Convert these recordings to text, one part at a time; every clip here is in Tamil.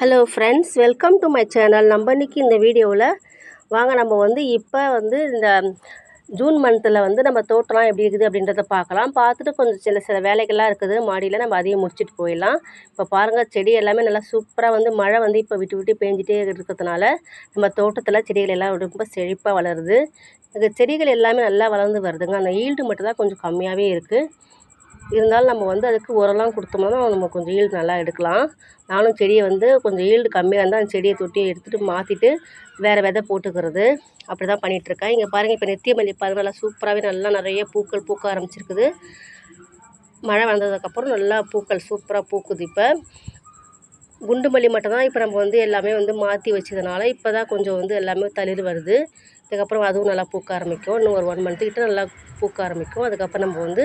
Hello friends welcome to my channel நம்ம இன்றைக்கி இந்த வீடியோவில் வாங்க நம்ம வந்து இப்போ வந்து இந்த ஜூன் மந்தில் வந்து நம்ம தோட்டம்லாம் எப்படி இருக்குது அப்படின்றத பார்க்கலாம். பார்த்துட்டு கொஞ்சம் சில சில வேலைகள்லாம் இருக்குது. மாடியில் நம்ம அதையும் முடிச்சுட்டு போயிடலாம். இப்போ பாருங்கள் செடி எல்லாமே நல்லா சூப்பராக வந்து மழை வந்து இப்போ விட்டு விட்டு பேஞ்சிட்டே இருக்கிறதுனால நம்ம தோட்டத்தில் செடிகள் எல்லாம் ரொம்ப செழிப்பாக வளருது. இந்த செடிகள் எல்லாமே நல்லா வளர்ந்து வருதுங்க. அந்த ஈல்டு மட்டும் தான் கொஞ்சம் கம்மியாகவே இருக்குது இருந்தாலும் நம்ம வந்து அதுக்கு உரம்லாம் கொடுத்தோம்னா நம்ம கொஞ்சம் ஈல்டு நல்லா எடுக்கலாம். நானும் செடியை வந்து கொஞ்சம் ஈல்டு கம்மியாக இருந்தால் அந்த செடியை தொட்டியை எடுத்துகிட்டு மாற்றிட்டு வேறு விதை போட்டுக்கிறது. அப்படி தான் பண்ணிகிட்ருக்கேன் இங்கே பாருங்கள் இப்போ நித்திய மல்லி பாருங்கள் நல்லா சூப்பராகவே நல்லா நிறைய பூக்கள் பூக்க ஆரம்பிச்சிருக்குது. மழை வந்ததுக்கப்புறம் நல்லா பூக்கள் சூப்பராக பூக்குது இப்போ. குண்டு மல்லி மட்டும்தான் இப்போ நம்ம வந்து எல்லாமே வந்து மாற்றி வச்சதுனால இப்போ தான் கொஞ்சம் வந்து எல்லாமே தளிர் வருது. இதுக்கப்புறம் அதுவும் நல்லா பூக்க ஆரம்பிக்கும். இன்னும் ஒரு ஒன் மந்த்துக்கிட்ட நல்லா பூக்க ஆரம்பிக்கும். அதுக்கப்புறம் நம்ம வந்து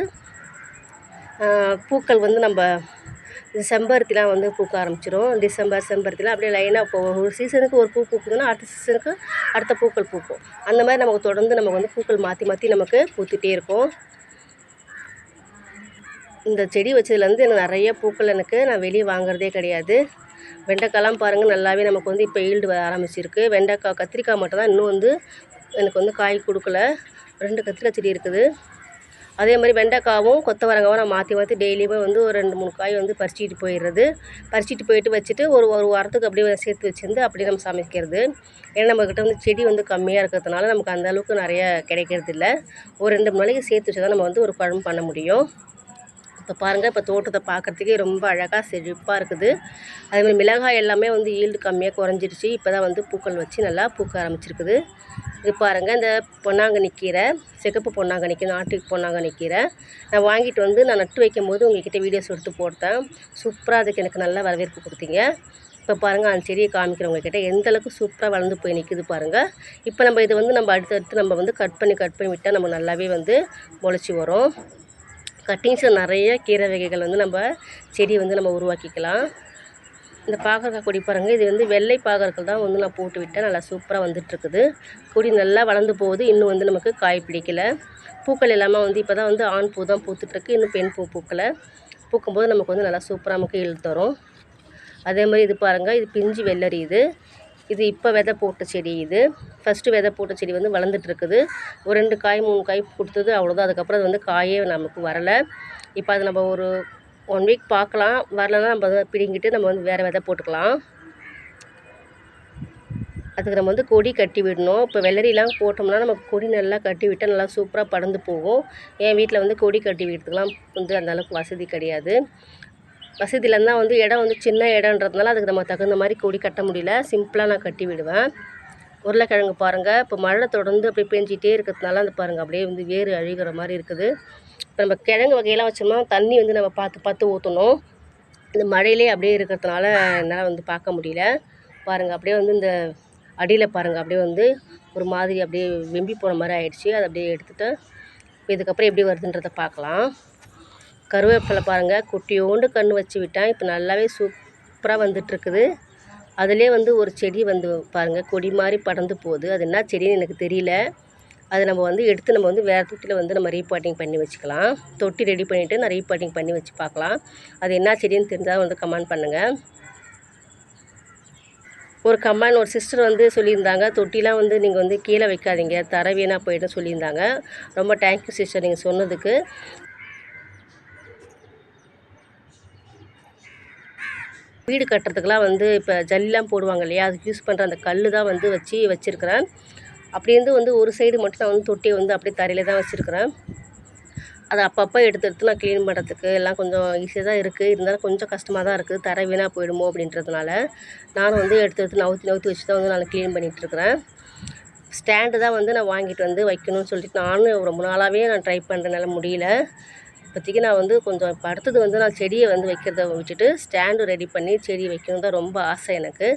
பூக்கள் வந்து நம்ம செம்பருத்திலாம் வந்து பூக்க ஆரம்பிச்சிடும் டிசம்பர் செம்பருத்திலாம் அப்படியே லைனாக போகும். ஒரு சீசனுக்கு ஒரு பூ பூக்குதுன்னா அடுத்த சீசனுக்கு அடுத்த பூக்கள் பூக்கும். அந்த மாதிரி நமக்கு தொடர்ந்து நமக்கு வந்து பூக்கள் மாற்றி மாற்றி நமக்கு பூத்துகிட்டே இருக்கும். இந்த செடி வச்சதுலேருந்து எனக்கு நிறைய பூக்கள் எனக்கு நான் வெளியே வாங்குறதே கிடையாது. வெண்டைக்காய்லாம் பாருங்கள் நல்லாவே நமக்கு வந்து இப்போ ஈல்டு வர ஆரம்பிச்சிருக்கு. வெண்டைக்காய் கத்திரிக்காய் மட்டும் தான் இன்னும் வந்து எனக்கு வந்து காய் கொடுக்கல. ரெண்டு கத்திரிக்காய் செடி இருக்குது. அதே மாதிரி வெண்டைக்காவும் கொத்தவரங்காவும் நான் மாற்றி மாற்றி டெய்லியுமே வந்து ஒரு ரெண்டு மூணு காய் வந்து பறிச்சிட்டு போயிடுறது. பறிச்சிட்டு போயிட்டு வச்சுட்டு ஒரு ஒரு வாரத்துக்கு அப்படியே சேர்த்து வச்சுருந்து அப்படியே நம்ம சமைக்கிறது. ஏன்னா நம்மக்கிட்ட வந்து செடி வந்து கம்மியாக இருக்கிறதுனால நமக்கு அந்தளவுக்கு நிறைய கிடைக்கிறது இல்லை ஒரு ரெண்டு மூணு நாளைக்கு சேர்த்து வச்சு தான் நம்ம வந்து ஒரு குழம்பு பண்ண முடியும். இப்போ பாருங்கள் இப்போ தோட்டத்தை பார்க்குறதுக்கே ரொம்ப அழகாக செழிப்பாக இருக்குது. அதேமாதிரி மிளகாய் எல்லாமே வந்து ஈல்டு கம்மியாக குறைஞ்சிருச்சு. இப்போ தான் வந்து பூக்கள் வச்சு நல்லா பூக்க ஆரம்பிச்சிருக்குது. இது பாருங்கள் இந்த பொன்னாங்கண்ணி கீரை சிகப்பு பொன்னாங்கண்ணி கீரை நாட்டு பொன்னாங்கண்ணி கீரை. நான் வாங்கிட்டு வந்து நான் நட்டு வைக்கும் போது உங்கள்கிட்ட வீடியோஸ் எடுத்து போட்டேன். சூப்பராக அதுக்கு எனக்கு நல்லா வரவேற்பு கொடுத்தீங்க. இப்போ பாருங்கள் அந்த செடியை காமிக்கிறவங்கக்கிட்ட எந்த அளவுக்கு சூப்பராக வளர்ந்து போய் நிற்குது பாருங்கள் இப்போ நம்ம இது வந்து நம்ம அடுத்தடுத்து நம்ம வந்து கட் பண்ணி கட் பண்ணி விட்டால் நம்ம நல்லாவே வந்து முளைச்சி வரும். கட்டிங்ஸில் நிறைய கீரை வகைகள் வந்து நம்ம செடி வந்து நம்ம உருவாக்கிக்கலாம். இந்த பாகற்காய் கொடி பாருங்கள் இது வந்து வெள்ளை பாகற்காய் தான் வந்து நான் போட்டு விட்டேன். நல்லா சூப்பராக வந்துட்டுருக்குது. கொடி நல்லா வளர்ந்து போகுது. இன்னும் வந்து நமக்கு காய் பிடிக்கல. பூக்கள் எல்லாமே வந்து இப்போ தான் வந்து ஆண் பூ தான் பூத்துட்ருக்கு இன்னும் பெண் பூ பூக்கலை. பூக்கும்போது நமக்கு வந்து நல்லா சூப்பராக நமக்கு இழுத்து அதே மாதிரி இது பாருங்கள் இது பிஞ்சு வெள்ளரி இது. இது இப்போ விதை போட்ட செடி இது. ஃபஸ்ட்டு விதை போட்ட செடி வந்து வளர்ந்துட்டுருக்குது. ஒரு ரெண்டு காய் மூணு காய் கொடுத்தது அவ்வளோதான் அதுக்கப்புறம் அது வந்து காயே நமக்கு வரலை. இப்போ அது நம்ம ஒரு ஒன் வீக் பார்க்கலாம். வரலன்னா நம்ம அதை பிடுங்கிட்டு நம்ம வந்து வேறு விதை போட்டுக்கலாம். அதுக்கு நம்ம வந்து கொடி கட்டி விடணும். இப்போ வெள்ளரிலாம் போட்டோம்னா நம்ம கொடி நல்லா கட்டி விட்டால் நல்லா சூப்பராக படர்ந்து போகும். என் வீட்டில் வந்து கொடி கட்டி விடுறதுக்கெலாம் வந்து அந்தளவுக்கு வசதி கிடையாது. வசதி இல்லைன்னா வந்து இடம் வந்து சின்ன இடன்றதுனால அதுக்கு நம்ம தகுந்த மாதிரி கொடி கட்ட முடியல. சிம்பிளாக நான் கட்டி விடுவேன். உருளைக்கிழங்கு பாருங்கள் இப்போ மழை தொடர்ந்து அப்படியே பெஞ்சிகிட்டே இருக்கிறதுனால அந்த பாருங்கள் அப்படியே வந்து வேறு அழிகிற மாதிரி இருக்குது. இப்போ நம்ம கிழங்கு வகையெல்லாம் வச்சோம்னா தண்ணி வந்து நம்ம பார்த்து பார்த்து ஊற்றணும் இந்த மழையிலே அப்படியே இருக்கிறதுனால என்னால் வந்து பார்க்க முடியல. பாருங்கள் அப்படியே வந்து இந்த அடியில் பாருங்கள் அப்படியே வந்து ஒரு மாதிரி அப்படியே வெம்பி போன மாதிரி ஆயிடுச்சு. அதை அப்படியே எடுத்துகிட்டு இப்போ இதுக்கப்புறம் எப்படி வருதுன்றதை பார்க்கலாம். கருவேப்பிலை பாருங்கள் குட்டியோண்டு கன்று வச்சு விட்டேன். இப்போ நல்லாவே சூப்பராக வந்துட்டுருக்குது. அதிலே வந்து ஒரு செடி வந்து பாருங்கள் கொடி மாதிரி படர்ந்து போகுது. அது என்ன செடின்னு எனக்கு தெரியல. அதை நம்ம வந்து எடுத்து நம்ம வந்து வேறு தொட்டியில் வந்து நம்ம ரீபாட்டிங் பண்ணி வச்சுக்கலாம். தொட்டி ரெடி பண்ணிவிட்டு நான் ரீபாட்டிங் பண்ணி வச்சு பார்க்கலாம். அது என்ன செடின்னு தெரிஞ்சால் வந்து கமெண்ட் பண்ணுங்கள் ஒரு கம்மான் ஒரு சிஸ்டர் வந்து சொல்லியிருந்தாங்க. தொட்டிலாம் வந்து நீங்கள் வந்து கீழே வைக்காதீங்க. தர வீணாக போயிட்டு சொல்லியிருந்தாங்க. ரொம்ப தேங்க்யூ சிஸ்டர் நீங்கள் சொன்னதுக்கு. வீடு கட்டுறதுக்கெலாம் வந்து இப்போ ஜல்லாம் போடுவாங்க இல்லையா? அதுக்கு யூஸ் பண்ணுற அந்த கல் தான் வந்து வச்சு வச்சுருக்கிறேன். அப்படி இருந்து வந்து ஒரு சைடு மட்டும் நான் வந்து தொட்டியை வந்து அப்படியே தரையில் தான் வச்சுருக்கிறேன். அதை அப்பப்போ எடுத்து எடுத்து நான் க்ளீன் பண்ணுறதுக்கு எல்லாம் கொஞ்சம் ஈஸியாக தான் இருக்குது இருந்தாலும் கொஞ்சம் கஷ்டமாக தான் இருக்குது தர வீணாக போயிடுமோ அப்படின்றதுனால நானும் வந்து எடுத்து எடுத்து நவுத்தி நவுத்தி வச்சு தான் வந்து நான் க்ளீன் பண்ணிகிட்ருக்கிறேன் ஸ்டாண்டு தான் வந்து நான் வாங்கிட்டு வந்து வைக்கணும்னு சொல்லிட்டு நானும் ரொம்ப நாளாகவே நான் ட்ரை பண்ணுறதுனால முடியல. இப்போதைக்கு நான் வந்து கொஞ்சம் இப்போ அடுத்தது வந்து நான் செடியை வந்து வைக்கிறத விட்டுட்டு ஸ்டாண்டு ரெடி பண்ணி செடி வைக்கணும் தான் ரொம்ப ஆசை எனக்கு.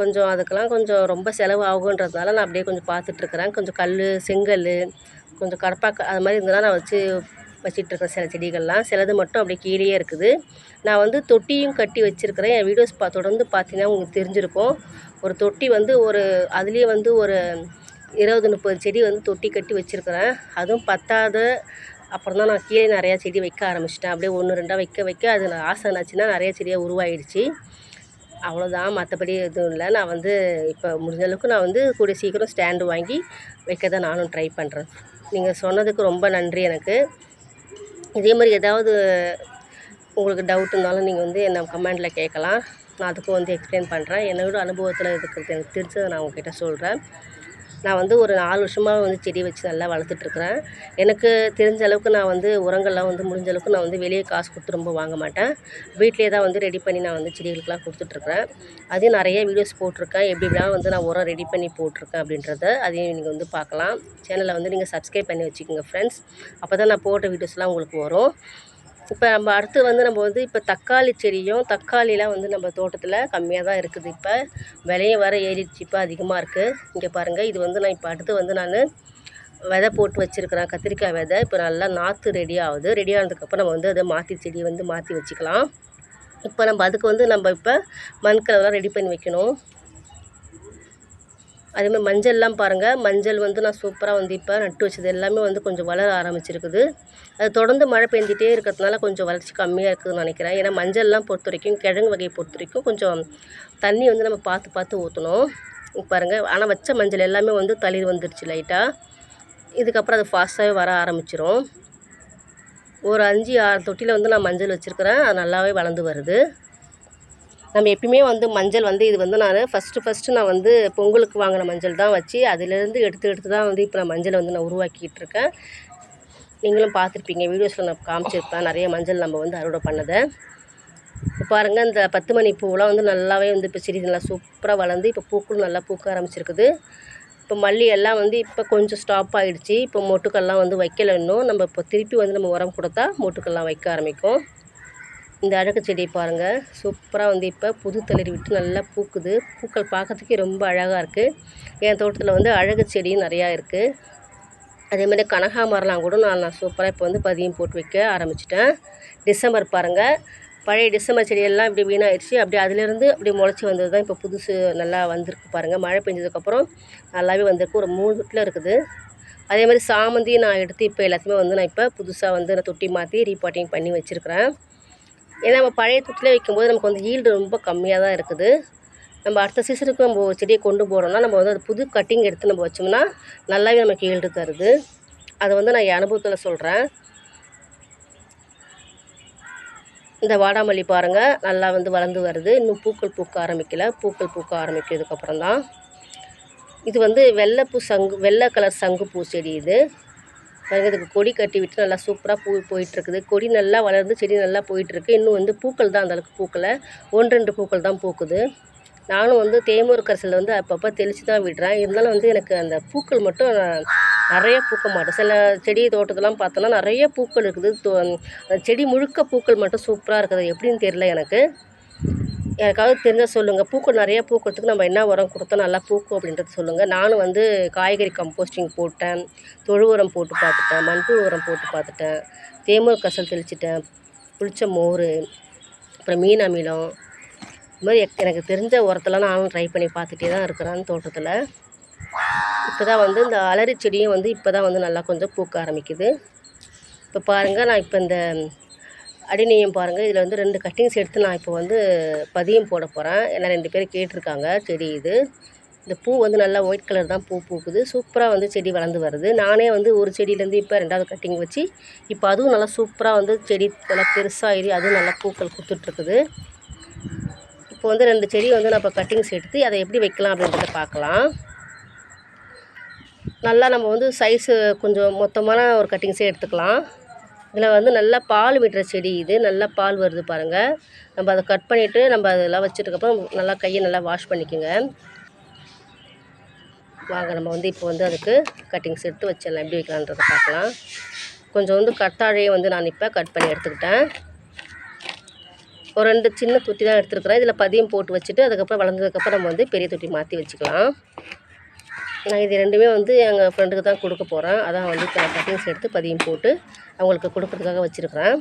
கொஞ்சம் அதுக்கெல்லாம் கொஞ்சம் ரொம்ப செலவு ஆகுன்றதுனால நான் அப்படியே கொஞ்சம் பார்த்துட்ருக்குறேன் கொஞ்சம் கல் செங்கல் கொஞ்சம் கடப்பாக்க அது மாதிரி இருந்தால் நான் வச்சு வச்சிட்ருக்கேன் சில செடிகள்லாம். சிலது மட்டும் அப்படியே கீழேயே இருக்குது. நான் வந்து தொட்டியும் கட்டி வச்சுருக்கிறேன். என் வீடியோஸ் பா தொடர்ந்து பார்த்தீங்கன்னா உங்களுக்கு தெரிஞ்சிருக்கும். ஒரு தொட்டி வந்து ஒரு அதுலேயே வந்து ஒரு இருபது முப்பது செடி வந்து தொட்டி கட்டி வச்சுருக்கிறேன். அதுவும் பத்தாத அப்புறம் தான் நான் கீழே நிறையா செடி வைக்க ஆரம்பிச்சிட்டேன். அப்படியே ஒன்று ரெண்டாக வைக்க வைக்க அது ஆசை ஆச்சுன்னா நிறைய செடியாக உருவாயிடுச்சு. அவ்வளோதான் மற்றபடி எதுவும் இல்லை. நான் வந்து இப்போ முடிஞ்ச அளவுக்கு நான் வந்து கூடிய சீக்கிரம் ஸ்டாண்டு வாங்கி வைக்க தான் நானும் ட்ரை பண்ணுறேன் நீங்கள் சொன்னதுக்கு ரொம்ப நன்றி எனக்கு. இதே மாதிரி ஏதாவது உங்களுக்கு டவுட் இருந்தாலும் நீங்கள் வந்து என்ன கமெண்டில் கேட்கலாம் நான் அதுக்கும் வந்து எக்ஸ்பிளைன் பண்ணுறேன் என்னோட அனுபவத்தில் இருக்கிறது எனக்கு தெரிஞ்சதை நான் உங்ககிட்ட சொல்கிறேன் நான் வந்து ஒரு நாலு வருஷமாக வந்து செடி வச்சு நல்லா வளர்த்துட்ருக்குறேன். எனக்கு தெரிஞ்ச அளவுக்கு நான் வந்து உரங்கள்லாம் வந்து முடிஞ்ச அளவுக்கு நான் வந்து வெளியே காசு கொடுத்து ரொம்ப வாங்க மாட்டேன். வீட்டிலே தான் வந்து ரெடி பண்ணி நான் வந்து செடிகளுக்கெலாம் கொடுத்துட்ருக்குறேன். அதையும் நிறைய வீடியோஸ் போட்டிருக்கேன். எப்படி எப்படிலாம் வந்து நான் உரம் ரெடி பண்ணி போட்டிருக்கேன் அப்படின்றத அதையும் நீங்கள் வந்து பார்க்கலாம். சேனலை வந்து நீங்கள் சப்ஸ்கிரைப் பண்ணி வச்சுக்கோங்க ஃப்ரெண்ட்ஸ் அப்போ தான் நான் போட்ட வீடியோஸ்லாம் உங்களுக்கு வரும். இப்போ நம்ம அடுத்து வந்து நம்ம வந்து இப்போ தக்காளி செடியும் தக்காளிலாம் வந்து நம்ம தோட்டத்தில் கம்மியாக தான் இருக்குது. இப்போ விலையும் வர ஏறிடுச்சு. இப்போ அதிகமாக இருக்குது இங்கே பாருங்கள் இது வந்து நான் இப்போ அடுத்து வந்து நான் விதை போட்டு வச்சுருக்கிறேன். கத்திரிக்காய் விதை. இப்போ நல்லா நாற்று ரெடி ஆகுது. ரெடி ஆனதுக்கப்புறம் நம்ம வந்து அதை மாற்றி செடியை வந்து மாற்றி வச்சுக்கலாம். இப்போ நம்ம அதுக்கு வந்து நம்ம இப்போ மண் கலவெலாம் ரெடி பண்ணி வைக்கணும். அதேமாதிரி மஞ்சள்லாம் பாருங்கள் மஞ்சள் வந்து நான் சூப்பராக வந்து இப்போ நட்டு வச்சது எல்லாமே வந்து கொஞ்சம் வளர ஆரம்பிச்சிருக்குது. அது தொடர்ந்து மழை பெஞ்சிட்டே இருக்கிறதுனால கொஞ்சம் வளர்ச்சி கம்மியாக இருக்குதுன்னு நினைக்கிறேன். ஏன்னா மஞ்சள்லாம் பொறுத்த வரைக்கும் கிழங்கு வகையை பொறுத்த வரைக்கும் கொஞ்சம் தண்ணி வந்து நம்ம பார்த்து பார்த்து ஊற்றணும் பாருங்கள் ஆனால் வச்ச மஞ்சள் எல்லாமே வந்து தளிர் வந்துருச்சு லைட்டாக இதுக்கப்புறம் அது ஃபாஸ்ட்டாகவே வர ஆரம்பிச்சிரும். ஒரு அஞ்சு ஆறு தொட்டியில் வந்து நான் மஞ்சள் வச்சுருக்கிறேன். அது நல்லாவே வளர்ந்து வருது. நம்ம எப்பயுமே வந்து மஞ்சள் வந்து இது வந்து நான் ஃபஸ்ட்டு ஃபஸ்ட்டு நான் வந்து பொங்கலுக்கு வாங்கின மஞ்சள் தான் வச்சு அதிலேருந்து எடுத்து எடுத்து தான் வந்து இப்போ நான் மஞ்சளை வந்து நான் உருவாக்கிட்டு இருக்கேன். நீங்களும் பார்த்துருப்பீங்க வீடியோஸில் நான் காமிச்சிருப்பேன். நிறைய மஞ்சள் நம்ம வந்து அறுவடை பண்ணதை. இப்போ பாருங்கள் இந்த பத்து மணி பூவெலாம் வந்து நல்லாவே வந்து இப்போ செடி நல்லா சூப்பராக வளர்ந்து இப்போ பூக்களும் நல்லா பூக்க ஆரம்பிச்சிருக்குது. இப்போ மல்லி எல்லாம் வந்து இப்போ கொஞ்சம் ஸ்டாப் ஆகிடுச்சி இப்போ மொட்டுக்கள்லாம் வந்து வைக்கல இன்னும். நம்ம இப்போ திருப்பி வந்து நம்ம உரம் கொடுத்தா மொட்டுக்கள்லாம் வைக்க ஆரம்பிக்கும். இந்த அழகு செடியை பாருங்கள் சூப்பராக வந்து இப்போ புது தளிர் விட்டு நல்லா பூக்குது. பூக்கள் பார்க்கறதுக்கே ரொம்ப அழகாக இருக்குது என் தோட்டத்தில் வந்து அழகு செடியும் நிறையா இருக்குது அதே மாதிரி கனகாமரம்லாம் கூட நான் நான் சூப்பராக இப்போ வந்து பதியம் போட்டு வைக்க ஆரம்பிச்சிட்டேன். டிசம்பர் பாருங்கள் பழைய டிசம்பர் செடியெல்லாம் இப்படி வீணாயிடுச்சு. அப்படியே அதுலேருந்து அப்படியே முளைச்சி வந்தது தான் இப்போ புதுசு நல்லா வந்திருக்கு பாருங்கள் மழை பெஞ்சதுக்கப்புறம் நல்லாவே வந்திருக்கு. ஒரு மூணு வீட்டில் இருக்குது. அதே மாதிரி சாமந்தி நான் எடுத்து இப்போ எல்லாத்தையுமே வந்து நான் இப்போ புதுசாக வந்து நான் தொட்டி மாற்றி ரீபாட்டிங் பண்ணி வச்சுருக்கிறேன். ஏன்னா நம்ம பழைய தொட்டிலே வைக்கும்போது நமக்கு வந்து ஈல்டு ரொம்ப கம்மியாக தான் இருக்குது. நம்ம அடுத்த சீசனுக்கு நம்ம ஒரு செடியை கொண்டு போகிறோம்னா நம்ம வந்து அது புது கட்டிங் எடுத்து நம்ம வச்சோம்னா நல்லாவே நமக்கு ஈல்டு தருது. அதை வந்து நான் என் அனுபவத்தில் சொல்கிறேன் இந்த வாடாமல்லி பாருங்கள் நல்லா வந்து வளர்ந்து வருது. இன்னும் பூக்கள் பூக்க ஆரம்பிக்கல. பூக்கள் பூக்க ஆரம்பிக்கிறதுக்கப்புறம் தான். இது வந்து வெள்ளைப்பூ சங்கு வெள்ளை கலர் சங்கு பூ செடி இது. பாருங்கள் இதுக்கு கொடி கட்டி விட்டு நல்லா சூப்பராக பூ போயிட்டுருக்குது கொடி நல்லா வளர்ந்து செடி நல்லா போயிட்டுருக்கு இன்னும் வந்து பூக்கள் தான் அந்தளவுக்கு பூக்கலை. ஒன்று ரெண்டு பூக்கள் தான் பூக்குது. நானும் வந்து தேமூர் கரைசல் வந்து அப்பப்போ தெளித்து தான் விடுறேன். இருந்தாலும் வந்து எனக்கு அந்த பூக்கள் மட்டும் நிறைய பூக்க மாட்டேன். சில செடி தோட்டத்தெல்லாம் பார்த்தோன்னா நிறைய பூக்கள் இருக்குது. தோ அந்த செடி முழுக்க பூக்கள் மட்டும் சூப்பராக இருக்குது. எப்படின்னு தெரில எனக்கு. யாருக்காவது தெரிஞ்சால் சொல்லுங்கள் பூக்கள் நிறையா பூக்கிறதுக்கு நம்ம என்ன உரம் கொடுத்தா நல்லா பூக்கும் அப்படின்றத சொல்லுங்கள் நானும் வந்து காய்கறி கம்போஸ்டிங் போட்டேன். தொழு உரம் போட்டு பார்த்துட்டேன். மண்புழு உரம் போட்டு பார்த்துட்டேன். தேமூர் கசல் தெளிச்சிட்டேன். புளிச்ச மோர் அப்புறம் மீன் அமிலம் இது மாதிரி எனக்கு தெரிஞ்ச உரத்தெல்லாம் நானும் ட்ரை பண்ணி பார்த்துட்டே தான் இருக்கிறேன் தோட்டத்தில். இப்போ தான் வந்து இந்த அலரி செடியும் வந்து இப்போ தான் வந்து நல்லா கொஞ்சம் பூக்க ஆரம்பிக்குது. இப்போ பாருங்கள் நான் இப்போ இந்த அடிநீயம் பாருங்கள் இதில் வந்து ரெண்டு கட்டிங்ஸ் எடுத்து நான் இப்போ வந்து பதியம் போட போகிறேன் ஏன்னா ரெண்டு பேர் கேட்டிருக்காங்க செடி இது. இந்த பூ வந்து நல்லா ஒயிட் கலர் தான் பூ பூக்குது. சூப்பராக வந்து செடி வளர்ந்து வருது. நானே வந்து ஒரு செடியிலேருந்து இப்போ ரெண்டாவது கட்டிங் வச்சு இப்போ அதுவும் நல்லா சூப்பராக வந்து செடி நல்லா பெருசாகி அதுவும் நல்லா பூக்கள் கொடுத்துட்ருக்குது இப்போ வந்து ரெண்டு செடி வந்து நான் இப்போ கட்டிங்ஸ் எடுத்து அதை எப்படி வைக்கலாம் அப்படின்றத பார்க்கலாம். நல்லா நம்ம வந்து சைஸு கொஞ்சம் மொத்தமான ஒரு கட்டிங்ஸே எடுத்துக்கலாம். இதில் வந்து நல்லா பால் விடுற செடி இது. நல்லா பால் வருது பாருங்கள் நம்ம அதை கட் பண்ணிவிட்டு நம்ம அதெல்லாம் வச்சுட்டுக்கப்புறம் நல்லா கையை நல்லா வாஷ் பண்ணிக்கோங்க. வாங்க நம்ம வந்து இப்போ வந்து அதுக்கு கட்டிங்ஸ் எடுத்து வச்சிடலாம். எப்படி வைக்கலான்றதை பார்க்கலாம். கொஞ்சம் வந்து கத்தாழையை வந்து நான் இப்போ கட் பண்ணி எடுத்துக்கிட்டேன். ஒரு ரெண்டு சின்ன தொட்டி தான் எடுத்துருக்குறேன். இதில் பதியம் போட்டு வச்சுட்டு அதுக்கப்புறம் வளர்ந்ததுக்கப்புறம் நம்ம வந்து பெரிய தொட்டி மாற்றி வச்சுக்கலாம். நான் இது ரெண்டுமே வந்து எங்கள் ஃப்ரெண்டுக்கு தான் கொடுக்க போகிறேன் அதான் வந்து இப்போ கட்டிங்ஸ் எடுத்து பதியம் போட்டு அவங்களுக்கு கொடுக்கறதுக்காக வச்சுருக்கிறேன்.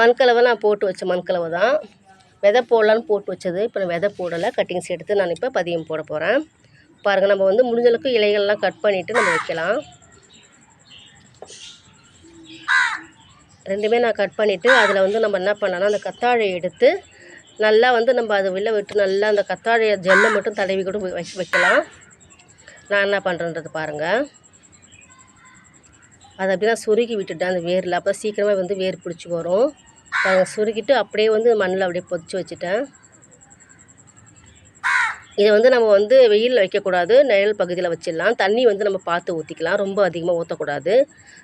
மண்கலவை நான் போட்டு வச்ச மண்கலவை தான். விதை போடலான்னு போட்டு வச்சது. இப்போ நான் விதை போடலை. கட்டிங்ஸ் எடுத்து நான் இப்போ பதியம் போட போகிறேன் பாருங்கள் நம்ம வந்து முடிஞ்சளவுக்கு இலைகள்லாம் கட் பண்ணிவிட்டு நம்ம வைக்கலாம். ரெண்டுமே நான் கட் பண்ணிவிட்டு அதில் வந்து நம்ம என்ன பண்ணலாம் அந்த கத்தாழை எடுத்து நல்லா வந்து நம்ம அதை வெளில விட்டு நல்லா அந்த கத்தாழைய ஜெல்லை மட்டும் தடவி கூட வச்சு வைக்கலாம். நான் என்ன பண்ணுறேன்றது பாருங்கள் அதை அப்படியே நான் சுருக்கி விட்டுட்டேன் அந்த வேரில். அப்போ சீக்கிரமாக வந்து வேர் பிடிச்சி வரும். அதை சுருக்கிட்டு அப்படியே வந்து மண்ணில் அப்படியே பொதிச்சு வச்சுட்டேன். இதை வந்து நம்ம வந்து வெயிலில் வைக்கக்கூடாது நிழல் பகுதியில் வச்சிடலாம். தண்ணி வந்து நம்ம பார்த்து ஊற்றிக்கலாம் ரொம்ப அதிகமாக ஊற்றக்கூடாது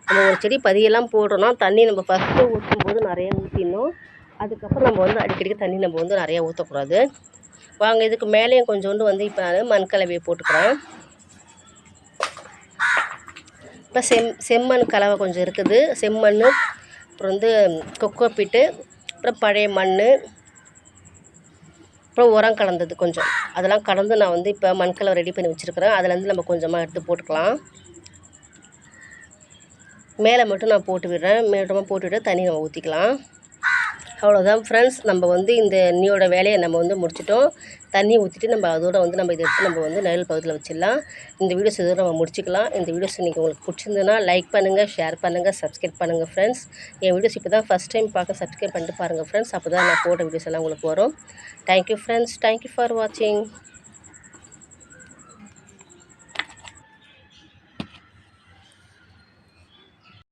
நம்ம ஒரு செடி பதியெல்லாம் போடுறோன்னா தண்ணி நம்ம ஃபஸ்ட்டு ஊற்றும் போது நிறைய ஊற்றிடணும் அதுக்கப்புறம் நம்ம வந்து அடிக்கடிக்கு தண்ணி நம்ம வந்து நிறையா ஊற்றக்கூடாது வாங்க இதுக்கு மேலேயும் கொஞ்சோண்டு வந்து இப்போ நான் மண் கலவையை போட்டுக்கிறேன். இப்போ செம் செம்மண் கலவை கொஞ்சம் இருக்குது. செம்மண் அப்புறம் வந்து கொக்கோ பிட்டு அப்புறம் பழைய மண் அப்புறம் உரம் கலந்தது கொஞ்சம். அதெல்லாம் கலந்து நான் வந்து இப்போ மண்கலவை ரெடி பண்ணி வச்சுருக்கிறேன். அதுலேருந்து நம்ம கொஞ்சமாக எடுத்து போட்டுக்கலாம். மேலே மட்டும் நான் போட்டு விடுறேன். மேட்டமாக போட்டுவிட்டு தண்ணி நம்ம ஊற்றிக்கலாம் அவ்வளோதான் ஃப்ரெண்ட்ஸ் நம்ம வந்து இந்த இன்னியோட வேலையை நம்ம வந்து முடிச்சிட்டோம். தண்ணி ஊற்றிட்டு நம்ம அதோட வந்து நம்ம இதை எடுத்து நம்ம வந்து நிழல் பகுதியில் வச்சிடலாம். இந்த வீடியோஸ் இதோட நம்ம முடிச்சிக்கலாம். இந்த வீடியோஸ் நீங்கள் உங்களுக்கு பிடிச்சிருந்ததுன்னா லைக் பண்ணுங்கள் ஷேர் பண்ணுங்கள் சப்ஸ்கிரைப் பண்ணுங்கள் ஃப்ரெண்ட்ஸ் என் வீடியோஸ் இப்போ தான் ஃபஸ்ட் டைம் பார்க்க சப்ஸ்கிரைப் பண்ணிட்டு பாருங்கள் ஃப்ரெண்ட்ஸ் அப்போ தான் நான் போட்ட வீடியோஸ் எல்லாம் உங்களுக்கு வரும். தேங்க்யூ ஃப்ரெண்ட்ஸ் தேங்க்யூ ஃபார் வாட்சிங்